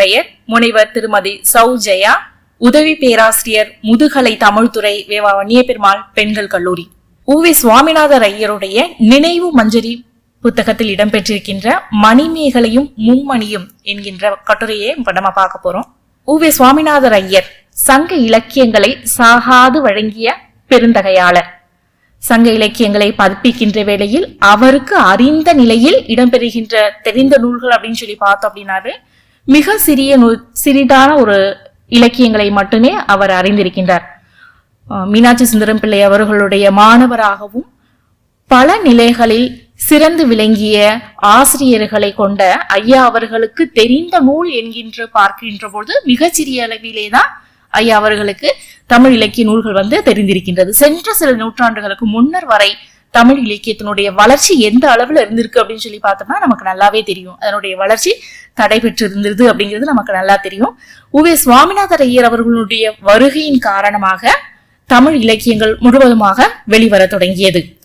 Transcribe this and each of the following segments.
பெயர் முனைவர் திருமதி சௌஜயா உதவி பேராசிரியர் முதுகலை தமிழ்துறை வேவா வன்னியபெருமாள் பெண்கள் கல்லூரி. உவி சுவாமிநாதர் ஐயருடைய நினைவு மஞ்சரி புத்தகத்தில் இடம்பெற்றிருக்கின்ற மணிமேகலையும் மும்மணியும் என்கின்ற கட்டுரையை இப்ப நம்ம பார்க்க போறோம். உவி சுவாமிநாதர் ஐயர் சங்க இலக்கியங்களை சாகாது வழங்கிய பெருந்தகையாளர். சங்க இலக்கியங்களை பதிப்பிக்கின்ற வேளையில் அவருக்கு அறிந்த நிலையில் இடம்பெறுகின்ற தெரிந்த நூல்கள் அப்படின்னு சொல்லி பார்த்தோம் அப்படின்னாவே மிக சிறிய நூல் சிறிதான ஒரு இலக்கியங்களை மட்டுமே அவர் அறிந்திருக்கின்றார். மீனாட்சி சுந்தரம் பிள்ளை அவர்களுடைய மாணவராகவும் பல நிலைகளில் சிறந்து விளங்கிய ஆசிரியர்களை கொண்ட ஐயா அவர்களுக்கு தெரிந்த நூல் என்கின்ற பார்க்கின்ற பொழுது மிகச்சிறிய அளவிலே தான் ஐயா அவர்களுக்கு தமிழ் இலக்கிய நூல்கள் வந்து தெரிந்திருக்கின்றது. சென்ற சில நூற்றாண்டுகளுக்கு முன்னர் வரை தமிழ் இலக்கியத்தினுடைய வளர்ச்சி எந்த அளவுல இருந்திருக்கு அப்படின்னு சொல்லி பார்த்தோம்னா நமக்கு நல்லாவே தெரியும். அதனுடைய வளர்ச்சி தடைபெற்று இருந்தது அப்படிங்கிறது நமக்கு நல்லா தெரியும். உவே சுவாமிநாதர் ஐயர் அவர்களுடைய வருகையின் காரணமாக தமிழ் இலக்கியங்கள் முழுவதுமாக வெளிவர தொடங்கியது.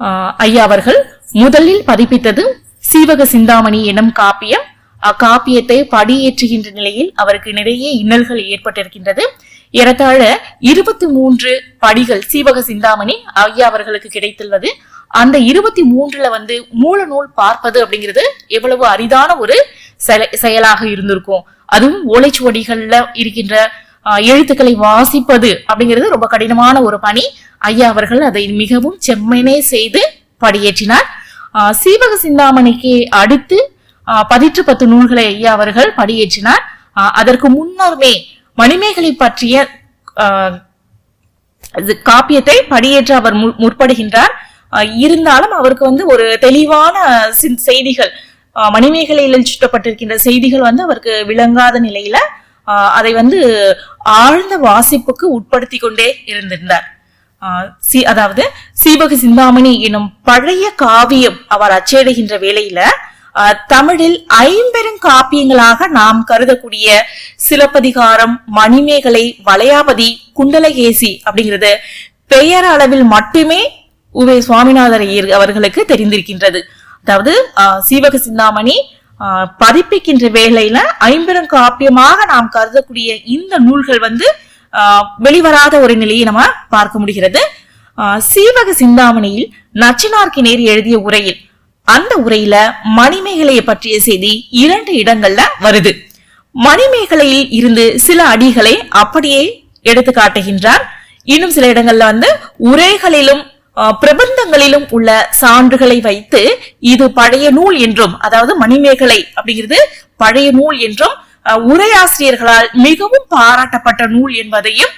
ஆஹ் ஐயா அவர்கள் முதலில் பதிப்பித்தது சீவக சிந்தாமணி எனும் காப்பியம். அக்காப்பியத்தை படியேற்றுகின்ற நிலையில் அவருக்கு நிறைய இன்னல்கள் ஏற்பட்டிருக்கின்றது. ஏறத்தாழ இருபத்தி மூன்று படிகள் சீவக சிந்தாமணி ஐயா அவர்களுக்கு கிடைத்துள்ளது. அந்த இருபத்தி மூன்றுல வந்து மூல நூல் பார்ப்பது அப்படிங்கிறது எவ்வளவு அரிதான ஒரு செயலாக இருந்திருக்கும். அதுவும் ஓலைச்சுவடிகள்ல இருக்கின்ற ஆஹ், எழுத்துக்களை வாசிப்பது அப்படிங்கிறது ரொம்ப கடினமான ஒரு பணி. ஐயா அவர்கள் அதை மிகவும் செம்மனே செய்து படியேற்றினார். ஆஹ், சீவக சிந்தாமணிக்கு அடுத்து பதிற்று பத்து நூல்களை ஐயா அவர்கள் படியேற்றினார். அதற்கு முன்னருமே மணிமேகலை பற்றிய ஆஹ், இது காப்பியத்தை படியேற்ற அவர் மு- முற்படுகின்றார். இருந்தாலும் அவருக்கு வந்து ஒரு தெளிவான செய்திகள் மணிமேகலையில் சுட்டப்பட்டிருக்கின்ற செய்திகள் வந்து அவருக்கு விளங்காத நிலையில அதை வந்து ஆழ்ந்த வாசிப்புக்கு உட்படுத்தி கொண்டே இருந்திருந்தார். சி- அதாவது சீபக சிந்தாமணி எனும் பழைய காவியம் அவர் அச்சேடுகின்ற வேளையில தமிழில் ஐம்பெரும் காப்பியங்களாக நாம் கருதக்கூடிய சிலப்பதிகாரம் மணிமேகலை வளையாபதி குண்டலகேசி அப்படிங்கிறது பெயர் அளவில் மட்டுமே உவே சுவாமிநாதர் ஐயர் அவர்களுக்கு தெரிந்திருக்கின்றது. அதாவது ஆஹ், சீவக சிந்தாமணி ஆஹ், பதிப்பிக்கின்ற வேலையில ஐம்பெரும் காப்பியமாக நாம் கருதக்கூடிய இந்த நூல்கள் வந்து ஆஹ், வெளிவராத ஒரு நிலையை நம்ம பார்க்க முடிகிறது. ஆஹ், சீவக சிந்தாமணியில் நச்சினார்க்கு நேர் எழுதிய உரையில் அந்த உரையில மணிமேகலையை பற்றிய செய்தி இரண்டு இடங்கள்ல வருது. மணிமேகலையில் இருந்து சில அடிகளை அப்படியே எடுத்து காட்டுகின்றார். இன்னும் சில இடங்கள்ல வந்து உரைகளிலும் பிரபந்தங்களிலும் உள்ள சான்றுகளை வைத்து இது பழைய நூல் என்றும் அதாவது மணிமேகலை அப்படிங்கிறது பழைய நூல் என்றும் அஹ், உரையாசிரியர்களால் மிகவும் பாராட்டப்பட்ட நூல் என்பதையும்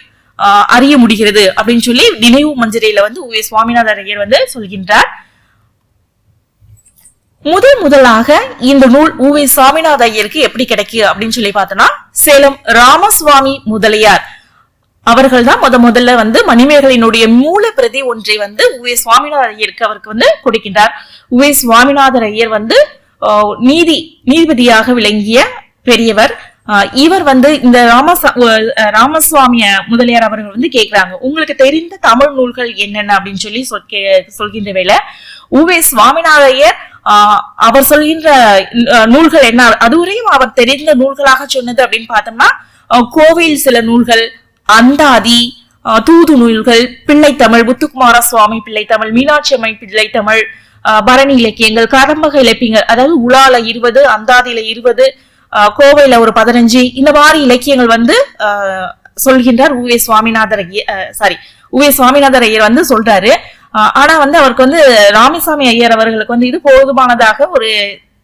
அறிய முடிகிறது அப்படின்னு சொல்லி நினைவு மஞ்சரியில வந்து உவே சுவாமிநாதர் ஐயர் வந்து சொல்கின்றார். முதல் முதலாக இந்த நூல் உவி சாமிநாத ஐயருக்கு எப்படி கிடைக்கு அப்படின்னு சொல்லி பார்த்தோம்னா சேலம் ராமசுவாமி முதலியார். அவர்கள் தான் முத முதல்ல வந்து மணிமேகலினுடைய மூல பிரதி ஒன்றை வந்து உவே சுவாமிநாதர் ஐயருக்கு அவருக்கு வந்து கொடுக்கின்றார். உவே சுவாமிநாதர் ஐயர் வந்து நீதி நீதிபதியாக விளங்கிய பெரியவர். ஆஹ், இவர் வந்து இந்த ராமசா ராமசுவாமி ராமசுவாமிய முதலியார் அவர்கள் வந்து கேட்கிறாங்க உங்களுக்கு தெரிந்த தமிழ் நூல்கள் என்னென்ன அப்படின்னு சொல்லி சொல் கே- சொல்கின்ற வேலை உவே சுவாமிநாதையர் அவர் சொல்கின்ற நூல்கள் என்ன? அதுவரையும் அவர் தெரிந்த நூல்களாக சொன்னது அப்படின்னு பார்த்தோம்னா கோவில் சில நூல்கள் அந்தாதி தூது நூல்கள் பிள்ளைத்தமிழ் முத்துக்குமார சுவாமி பிள்ளைத்தமிழ் மீனாட்சி அம்மை பிள்ளைத்தமிழ் அஹ், பரணி இலக்கியங்கள் கடம்பக இலக்கியங்கள் அதாவது உலால இருபது அந்தாதியில இருபது கோவையில ஒரு பதினஞ்சு இந்த மாதிரி இலக்கியங்கள் வந்து சொல்கின்றார் உவே சுவாமிநாதர் சாரி உவே சுவாமிநாதர் ஐயர் வந்து சொல்றாரு. ஆனா வந்து அவருக்கு வந்து ராமசாமி ஐயர் அவர்களுக்கு வந்து இது போதுமானதாக ஒரு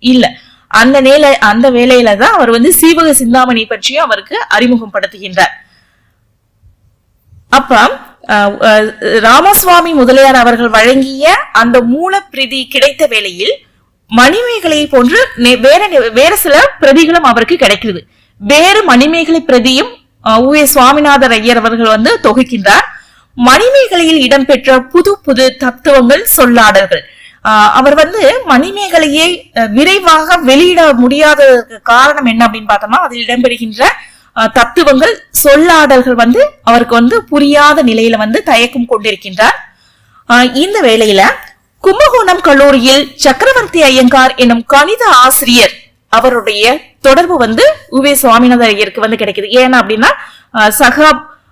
இல்ல அந்த நேல அந்த வேலையில தான் அவர் வந்து சீவக சிந்தாமணி பற்றியும் அவருக்கு அறிமுகப்படுத்துகின்றார் அப்ப அஹ், அஹ், ராமசுவாமி முதலியார் அவர்கள் வழங்கிய அந்த மூல பிரதி கிடைத்த வேளையில் மணிமேகலை போன்று நெ- வேற வேற சில பிரதிகளும் அவருக்கு கிடைக்கிறது வேறு மணிமேகலை பிரதியும் அஹ், உ. ஏ. சுவாமிநாதர் ஐயர் அவர்கள் வந்து தொகுக்கின்றார் மணிமேகலையில் இடம்பெற்ற புது புது தத்துவங்கள் சொல்லாடல்கள். அவர் வந்து மணிமேகலையை விரைவாக வெளியிட முடியாத காரணம் என்ன அப்படின்னு பார்த்தோம்னா அதில் இடம்பெறுகின்ற தத்துவங்கள் சொல்லாடல்கள் வந்து அவருக்கு வந்து புரியாத நிலையில வந்து தயக்கம் கொண்டிருக்கின்றார். ஆஹ் இந்த வேளையில கும்பகோணம் கல்லூரியில் சக்கரவர்த்தி ஐயங்கார் எனும் கணித ஆசிரியர் அவருடைய தொடர்பு வந்து உவே சுவாமிநாத ஐயருக்கு வந்து கிடைக்குது. ஏன்னா அப்படின்னா சகா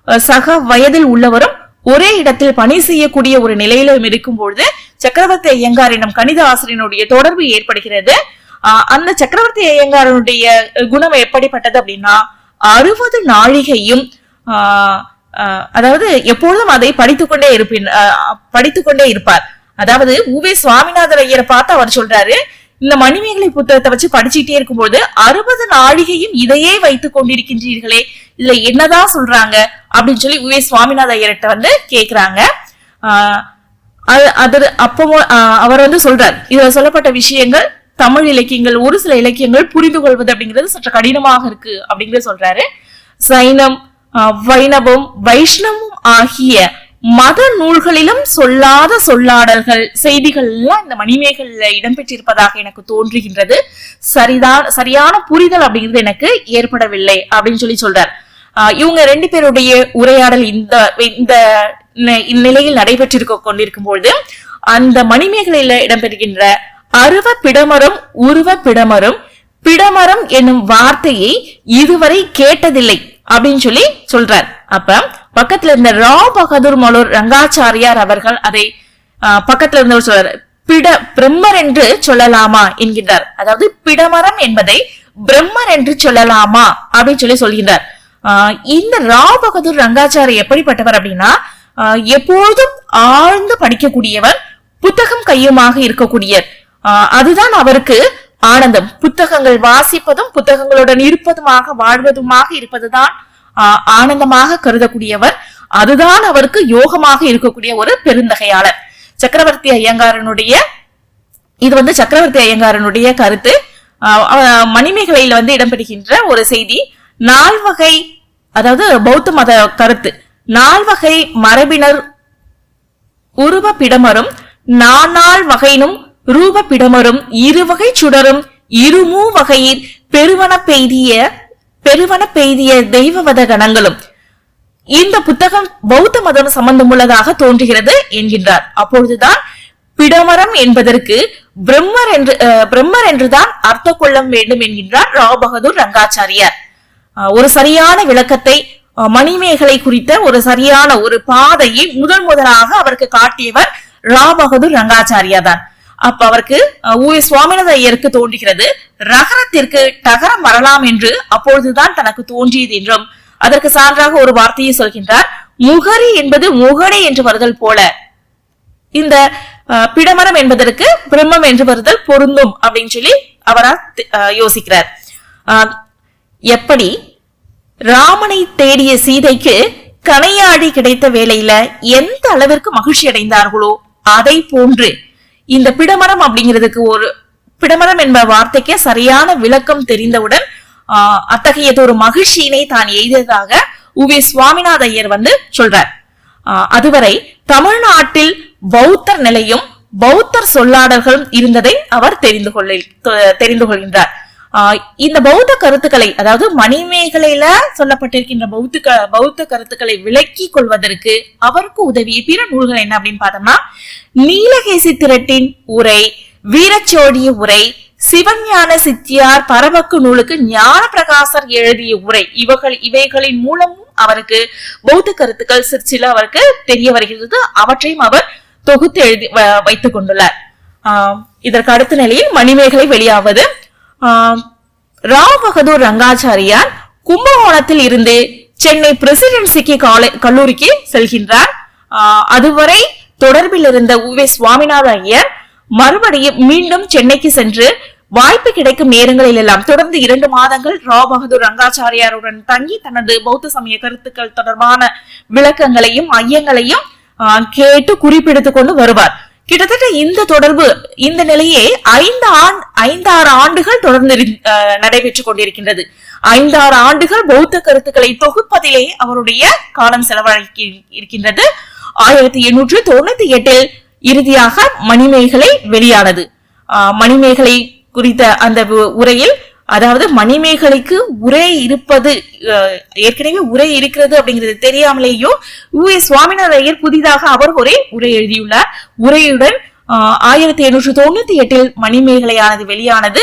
சக சக வயதில் உள்ளவரும் ஒரே இடத்தில் பணி செய்யக்கூடிய ஒரு நிலையிலும் இருக்கும் பொழுது சக்கரவர்த்தி ஐயங்காரிடம் கணித ஆசிரியனுடைய தொடர்பு ஏற்படுகிறது. ஆஹ் அந்த சக்கரவர்த்தி ஐயங்காரனுடைய குணம் எப்படிப்பட்டது அப்படின்னா அறுபது நாழிகையும் ஆஹ் ஆஹ் அதாவது எப்பொழுதும் அதை படித்துக்கொண்டே இருப்பின் படித்துக்கொண்டே இருப்பார். அதாவது உவே சுவாமிநாதன் ஐயரை பார்த்து அவர் சொல்றாரு இந்த மணிமேகலை புத்தகத்தை வச்சு படிச்சுட்டே இருக்கும்போது அறுபது நாழிகையும் இதையே வைத்துக் கொண்டிருக்கின்றீர்களே இதுல என்னதான் சொல்றாங்க? அப்படின்னு சொல்லி உவே சுவாமிநாத ஐயர்கிட்ட வந்து கேக்குறாங்க. அது அப்போ அவர் வந்து சொல்றார் இதுல சொல்லப்பட்ட விஷயங்கள் தமிழ் இலக்கியங்கள் ஒரு சில இலக்கியங்கள் புரிந்து கொள்வது அப்படிங்கிறது சற்று கடினமாக இருக்கு அப்படிங்கறத சொல்றாரு. சைனம் வைணவம் வைஷ்ணவம் ஆகிய மத நூல்களிலும் சொல்லாத சொல்லாடல்கள் செய்திகள் எல்லாம் இந்த மணிமேகல்ல இடம்பெற்றிருப்பதாக எனக்கு தோன்றுகின்றது. சரிதான் சரியான புரிதல் அப்படிங்கிறது எனக்கு ஏற்படவில்லை அப்படின்னு சொல்லி சொல்றார். இவங்க ரெண்டு பேருடைய உரையாடல் இந்த இந்த நி- இந்நிலையில் நடைபெற்றிருக்க கொண்டிருக்கும் பொழுது அந்த மணிமேகலையில இடம்பெறுகின்ற அருவ பிடமரம் உருவ பிடமரம் பிடமரம் என்னும் வார்த்தையை இதுவரை கேட்டதில்லை அப்படின்னு சொல்லி சொல்றார். அப்ப பக்கத்துல இருந்த ரா பகதூர் மலூர் ரங்காச்சாரியார் அவர்கள் அதை ஆஹ், பக்கத்துல இருந்தவர் சொல்றாரு. பிட பிரம்மர் என்று சொல்லலாமா என்கின்றார். அதாவது பிடமரம் என்பதை பிரம்மர் என்று சொல்லலாமா அப்படின்னு சொல்லி சொல்கின்றார். இந்த ரா பகதூர் ரங்காச்சாரி எப்படிப்பட்டவர் அப்படின்னா எப்போதும் ஆழ்ந்து படிக்கக்கூடியவர் புத்தகம் கையுமாக இருக்கக்கூடியர். அதுதான் அவருக்கு ஆனந்தம். புத்தகங்கள் வாசிப்பதும் புத்தகங்களுடன் இருப்பதுமாக வாழ்வதுமாக இருப்பதுதான் ஆஹ், ஆனந்தமாக கருதக்கூடியவர். அதுதான் அவருக்கு யோகமாக இருக்கக்கூடிய ஒரு பெருந்தகையாளர். சக்கரவர்த்தி ஐயங்காரனுடைய இது வந்து சக்கரவர்த்தி ஐயங்காரனுடைய கருத்து. ஆஹ் மணிமேகலையில வந்து இடம்பெறுகின்ற ஒரு செய்தி. நால்வகை அதாவது பௌத்த மத கருத்து. நால்வகை மரபினர் உருவ பிடமரும் நானால் வகையினும் ரூப பிடமரும் இருவகை சுடரும் இருமூ வகையில் பெருவன பெய்திய பெருவன பெய்திய தெய்வவத கணங்களும். இந்த புத்தகம் பௌத்த மதம் சம்பந்தமுள்ளதாக தோன்றுகிறது என்கின்றார். அப்பொழுதுதான் பிடமரம் என்பதற்கு பிரம்மர் என்று பிரம்மர் என்றுதான் அர்த்தம் கொள்ள வேண்டும் என்கின்றார் ராவ் பகதூர் ரங்காச்சாரியார். ஒரு சரியான விளக்கத்தை மணிமேகலை குறித்த ஒரு சரியான ஒரு பாதையை முதல் முதலாக அவருக்கு காட்டியவர் ராவ் ரங்காச்சாரியா தான். அப்ப அவருக்கு ஊ சுவாமிநாத ஐயருக்கு தோன்றுகிறது. ரகரத்திற்கு டகரம் வரலாம் என்று அப்பொழுதுதான் தனக்கு தோன்றியது என்றும் அதற்கு சான்றாக ஒரு வார்த்தையை சொல்கின்றார். முகரி என்பது முகடை என்று வருதல் போல. இந்த அஹ், பிடமரம் என்பதற்கு பிரம்மம் என்று வருதல் பொருந்தும் அப்படின்னு சொல்லி அவரா அஹ், யோசிக்கிறார். எப்படி ராமனை தேடிய சீதைக்கு கனையாடி கிடைத்த வேளையில எந்த அளவிற்கு மகிழ்ச்சி அடைந்தார்களோ அதை போன்று இந்த பிடமரம் அப்படிங்கிறதுக்கு ஒரு பிடமரம் என்ப வார்த்தைக்கு சரியான விளக்கம் தெரிந்தவுடன் ஆஹ், அத்தகையது ஒரு மகிழ்ச்சியினை தான் எய்ததாக உவே சுவாமிநாத ஐயர் வந்து சொல்றார். ஆஹ், அதுவரை தமிழ்நாட்டில் பௌத்தர் நிலையும் பௌத்தர் சொல்லாடல்களும் இருந்ததை அவர் தெரிந்து கொள்ள தெரிந்து கொள்கின்றார். இந்த பௌத்த கருத்துக்களை அதாவது மணிமேகலையில சொல்லப்பட்டிருக்கின்ற பௌத்த பௌத்த கருத்துக்களை விளக்கி கொள்வதற்கு அவருக்கு உதவிய பிற நூல்கள் என்ன அப்படின்னு பார்த்தோம்னா நீலகேசி திரட்டின் உரை வீரச்சோடிய உரை சிவஞான சித்தியார் பரமக்கு நூலுக்கு ஞான பிரகாசர் எழுதிய உரை இவர்கள் இவைகளின் மூலமும் அவருக்கு பௌத்த கருத்துக்கள் சிற்சில அவருக்கு தெரிய வருகிறது. அவற்றையும் அவர் தொகுத்து எழுதி வ- வைத்துக் கொண்டுள்ளார். ஆஹ் இதற்கு அடுத்த நிலையில் மணிமேகலை வெளியாவது ராவ் பகதூர் ரங்காச்சாரியார் கும்பகோணத்தில் இருந்து சென்னை பிரசிடென்சிக்கு காலே கல்லூரிக்கு செல்கின்றார். ஆஹ் அதுவரை தொடர்பில் இருந்த உவே சுவாமிநாத ஐயர் மறுபடியும் மீண்டும் சென்னைக்கு சென்று வாய்ப்பு கிடைக்கும் நேரங்களில் எல்லாம் தொடர்ந்து இரண்டு மாதங்கள் ராவ் பகதூர் ரங்காச்சாரியாருடன் தங்கி தனது பௌத்த சமய கருத்துக்கள் தொடர்பான விளக்கங்களையும் ஐயங்களையும் ஆஹ், கேட்டு குறிப்பெடுத்துக் கொண்டு வருவார். கிட்டத்தட்ட இந்த தொடர்பு இந்த நிலையே ஐந்து ஆண்டு ஐந்தாறு ஆண்டுகள் தொடர்ந்து நடைபெற்றுக் கொண்டிருக்கின்றது. ஐந்தாறு ஆண்டுகள் பௌத்த கருத்துக்களை தொகுப்பதிலே அவருடைய காலம் செலவழிக்கி இருக்கின்றது. ஆயிரத்தி எண்ணூற்று தொண்ணூத்தி எட்டில் இறுதியாக மணிமேகலை வெளியானது. ஆஹ், மணிமேகலை குறித்த அந்த உ- உரையில் அதாவது மணிமேகலைக்கு உரை இருப்பது ஏற்கனவே உரை இருக்கிறது அப்படிங்கிறது தெரியாமலேயோ யு எஸ் சுவாமிநாத ஐயர் புதிதாக அவர் ஒரே உரை எழுதியுள்ளார். உரையுடன் ஆயிரத்தி எண்ணூற்று தொண்ணூத்தி எட்டில் மணிமேகலையானது வெளியானது.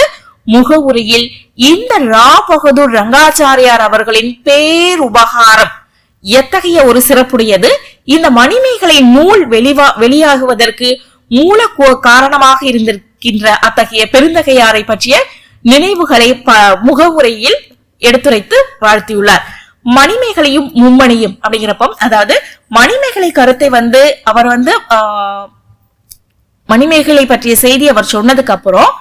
முகவுரையில் இந்த ரா. பகதூர் ரங்காச்சாரியார் அவர்களின் பேருபகாரம் எத்தகைய ஒரு சிறப்புடையது? இந்த மணிமேகலை நூல் வெளிவா வெளியாகுவதற்கு மூல காரணமாக இருந்திருக்கின்ற அத்தகைய பெருந்தகையாரை பற்றிய நினைவுகளை முகவுரையில் எடுத்துரைத்து வாழ்த்தியுள்ளார். மணிமேகலையும் மும்மணியும் அப்படிங்கிறப்ப அதாவது மணிமேகலை கருத்தை வந்து அவர் வந்து மணிமேகலை பற்றிய செய்தி அவர் சொன்னதுக்கு அப்புறம்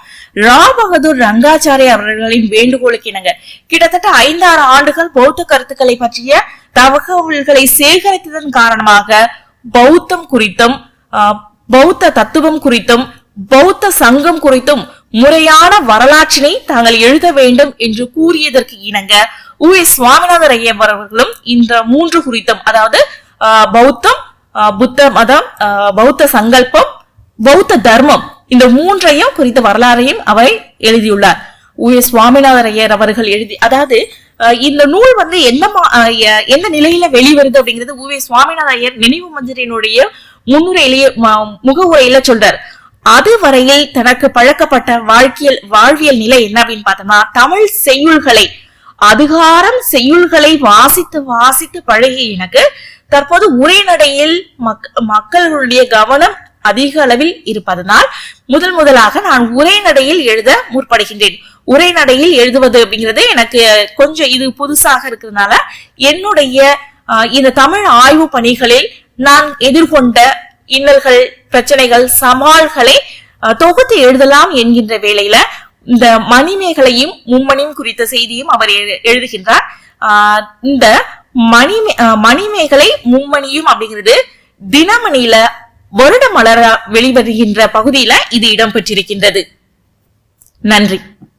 ரா பகதூர் ரங்காச்சாரிய அவர்களின் வேண்டுகோளுக்கு இணங்க. கிட்டத்தட்ட ஐந்தாறு ஆண்டுகள் பௌத்த கருத்துக்களை பற்றிய தகவல்களை சேகரித்ததன் காரணமாக பௌத்தம் குறித்தும் ஆஹ், பௌத்த தத்துவம் குறித்தும் பௌத்த சங்கம் குறித்தும் முறையான வரலாற்றினை தாங்கள் எழுத வேண்டும் என்று கூறியதற்கு இணங்க உ. எஸ். சுவாமிநாதர் ஐயர் அவர்களும் இந்த மூன்று குறித்தம் அதாவது பௌத்தம் புத்த மதம் பௌத்த சங்கல்பம் பௌத்த தர்மம் இந்த மூன்றையும் குறித்த வரலாறையும் அவர் எழுதியுள்ளார். உ. எஸ். சுவாமிநாதர் ஐயர் அவர்கள் எழுதி அதாவது இந்த நூல் வந்து என்ன மா- அஹ், எந்த நிலையில வெளிவருது அப்படிங்கிறது உ. எஸ். சுவாமிநாதர் ஐயர் நினைவு மஞ்சரினுடைய முன்னுரையிலேயே முக முகவுரையில சொல்றார். அதுவரையில் தனக்கு பழக்கப்பட்ட வாழ்க்கையில் வாழ்வியல் நிலை என்ன அப்படின்னு பார்த்தோம்னா தமிழ் செய்யுள்களை அதிகாரம் செய்யுள்களை வாசித்து வாசித்து பழகி எனக்கு தற்போது உரைநடையில் மக் மக்களுடைய கவனம் அதிக அளவில் இருப்பதனால் முதல் முதலாக நான் உரைநடையில் எழுத முற்படுகின்றேன். உரைநடையில் எழுதுவது அப்படிங்கிறது எனக்கு கொஞ்சம் இது புதுசாக இருக்கிறதுனால என்னுடைய ஆஹ், இந்த தமிழ் ஆய்வு பணிகளில் நான் எதிர்கொண்ட இன்னல்கள் பிரச்சனைகள் சவால்களை தொகுத்து எழுதலாம் என்கின்ற வேளையில இந்த மணிமேகலையும் மும்மணியும் குறித்த செய்தியும் அவர் எழு- எழுதுகின்றார். ஆஹ், இந்த மணி மணிமேகலை மும்மணியும் அப்படிங்கிறது தினமணியில வருட மலர வெளிவருகின்ற பகுதியில இது இடம்பெற்றிருக்கின்றது. நன்றி.